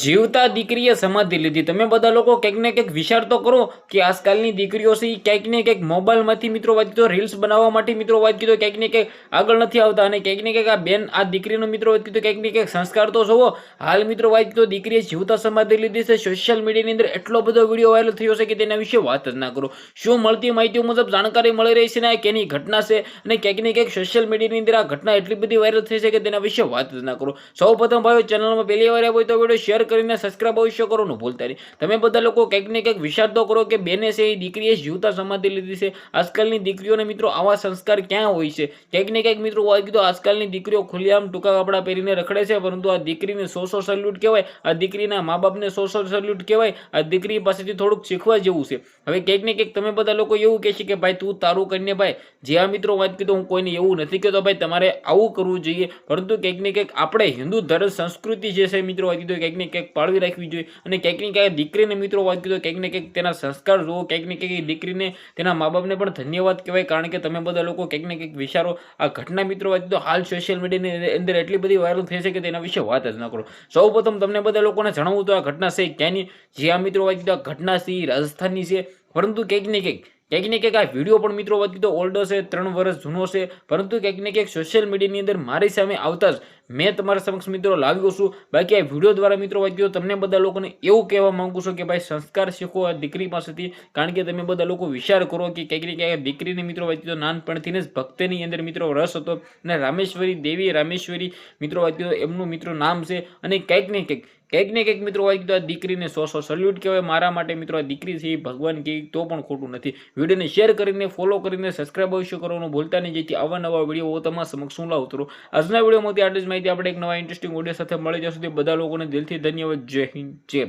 જીવતા દીકરીએ સમાધિ લીધી. તમે બધા લોકો કંઈક ને કંઈક વિચાર તો કરો કે આજકાલની દીકરીઓ છે એ ક્યાંક ને કંઈક મોબાઈલમાંથી મિત્રો વાત કીધો રીલ્સ બનાવવા માટે મિત્રો વાત કીધો, ક્યાંક ને કંઈક આગળ નથી આવતા અને ક્યાંક ને કંઈક આ બેન, આ દીકરીનો મિત્રો વાત કીધો, ક્યાંક ને કંઈક સંસ્કાર તો જોવો. હાલ મિત્રો વાત કીધો, દીકરીએ જીવતા સમાધિ લીધી છે. સોશિયલ મીડિયાની અંદર એટલો બધો વીડિયો વાયરલ થયો છે કે તેના વિશે વાત જ ના કરો. શું મળતી માહિતીઓ મુજબ જાણકારી મળી રહી છે ને આ કેની ઘટના છે અને ક્યાંક ને ક્યાંક સોશિયલ મીડિયાની અંદર આ ઘટના એટલી બધી વાયરલ થઈ છે કે તેના વિશે વાત જ ના કરો. સૌ પ્રથમ ભાઈઓ ચેનલમાં પહેલી વાર આવ્યો તો વીડિયો શેર કરીને સબસ્ક્રાઈબ અવશ્ય કરો, ન ભૂલતા નહીં. તમે બધા લોકો કંઈક ને કંઈક વિચાર તો કરો કે બેને છે એ દીકરીએ જીવતા સમાધિ લીધી છે. આજકાલની દીકરીઓને મિત્રો આવા સંસ્કાર ક્યાં હોય છે? કંઈક ને કંઈક મિત્રો હોય કીધું, આજકાલની દીકરીઓ ખુલ્લેઆમ ટૂંકા કપડાં પહેરીને રખડે છે, પરંતુ આ દીકરીને સો સો સલ્યુટ કહેવાય, આ દીકરીના મા બાપને સો સો સલ્યુટ કહેવાય, આ દીકરી પાસેથી થોડુંક શીખવા જેવું છે. હવે કંઈક ને કંઈક તમે બધા લોકો એવું કહે છે કે ભાઈ તું તારું કરીને ભાઈ, જે આ મિત્રો વાત કીધું હું કોઈને એવું નથી કહેતો ભાઈ, તમારે આવું કરવું જોઈએ. પરંતુ કંઈક ને કંઈક આપણે હિન્દુ ધર્મ સંસ્કૃતિ જે છે મિત્રો વાત કીધું કંઈક ને ક્યાંક પાળવી રાખવી જોઈએ અને ક્યાંક ક્યાંક દીકરીને મિત્રો વાત કીધું ક્યાંક ને ક્યાંક તેના સંસ્કાર જુઓ, ક્યાંક ને ક્યાંક દીકરીને તેના મા બાપને પણ ધન્યવાદ કહેવાય, કારણ કે તમે બધા લોકો ક્યાંક ને ક્યાંક વિચારો, આ ઘટના મિત્રો વાત કીધું હાલ સોશિયલ મીડિયાની અંદર એટલી બધી વાયરલ થઈ છે કે તેના વિશે વાત જ ન કરો. સૌ તમને બધા લોકોને જણાવું તો આ ઘટના છે ક્યાંની? જે આ મિત્રો વાત કીધું આ ઘટના છે રાજસ્થાનની છે. પરંતુ ક્યાંક ને ક્યાંક ક્યાંક ને ક્યાંક આ વીડિયો પણ મિત્રો વાત કીધો ઓલ્ડ છે ત્રણ વર્ષ જૂનો છે પરંતુ ક્યાંક ને ક્યાંક સોશિયલ મીડિયાની અંદર મારી સામે આવતા જ મેં તમારા સમક્ષ મિત્રો લાવ્યો છું. બાકી આ વીડિયો દ્વારા મિત્રો વાંચ્યો તમને બધા લોકોને એવું કહેવા માંગુ છું કે ભાઈ સંસ્કાર શીખો આ દીકરી પાસેથી, કારણ કે તમે બધા લોકો વિચાર કરો કે ક્યાંક ને ક્યાંક દીકરીને મિત્રો વાંચ્યો નાનપણથી જ ભક્તિની અંદર મિત્રો રસ હતો. અને રામેશ્વરી દેવી, રામેશ્વરી મિત્રો વાંચ્યો એમનું મિત્રો નામ છે. અને કંઈક ને કંઈક કંઈક ને કંઈક મિત્રો કીધું આ દીકરીને સો સો સલ્યુટ કહેવાય. મારા માટે મિત્રો આ દીકરી છે ભગવાન કહે તો પણ ખોટું નથી. વિડીયોને શેર કરીને ફોલો કરીને સબસ્ક્રાઇબ અવશ્ય કરવાનું ભૂલતા નહીં, જેથી આવા નવા વીડિયો તમારા સમક્ષ હું લાવતો રહું આજના વિડીયોમાંથી આટલી જ માહિતી આપણે એક નવા ઇન્ટરેસ્ટિંગ ઓડિયો સાથે મળી જશે. તે બધા લોકોને દિલથી ધન્યવાદ. જય હિન્દ. જય